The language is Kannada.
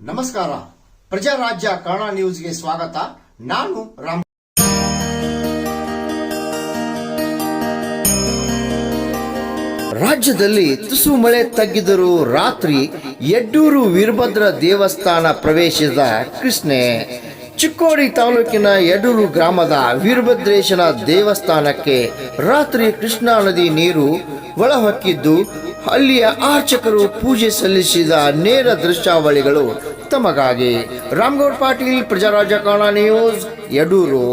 ನಮಸ್ಕಾರ. ಪ್ರಜಾರಾಜ್ಯ ಕನ್ನಡ ನ್ಯೂಸ್ಗೆ ಸ್ವಾಗತ. ನಾನು ರಾಮ್ ರಾಜ್ಯದಲ್ಲಿ ತುಸು ಮಳೆ ತಗ್ಗಿದರೂ ರಾತ್ರಿ ಯಡ್ಡೂರು ವೀರಭದ್ರ ದೇವಸ್ಥಾನ ಪ್ರವೇಶಿಸಿದ ಕೃಷ್ಣೆ. ಚಿಕ್ಕೋಡಿ ತಾಲೂಕಿನ ಯಡೂರು ಗ್ರಾಮದ ವೀರಭದ್ರೇಶನ ದೇವಸ್ಥಾನಕ್ಕೆ ರಾತ್ರಿ ಕೃಷ್ಣಾ ನದಿ ನೀರು ಒಳಹೊಕ್ಕಿದ್ದು, ಅಲ್ಲಿಯ ಅರ್ಚಕರು ಪೂಜೆ ಸಲ್ಲಿಸಿದ ನೇರ ದೃಶ್ಯಾವಳಿಗಳು ತಮಗಾಗಿ. ರಾಮಗೌಡ್ ಪಾಟೀಲ್ ಪ್ರಜಾರಾಜ್ಯ ಕನ್ನಡ ನ್ಯೂಸ್, ಯಡೂರು.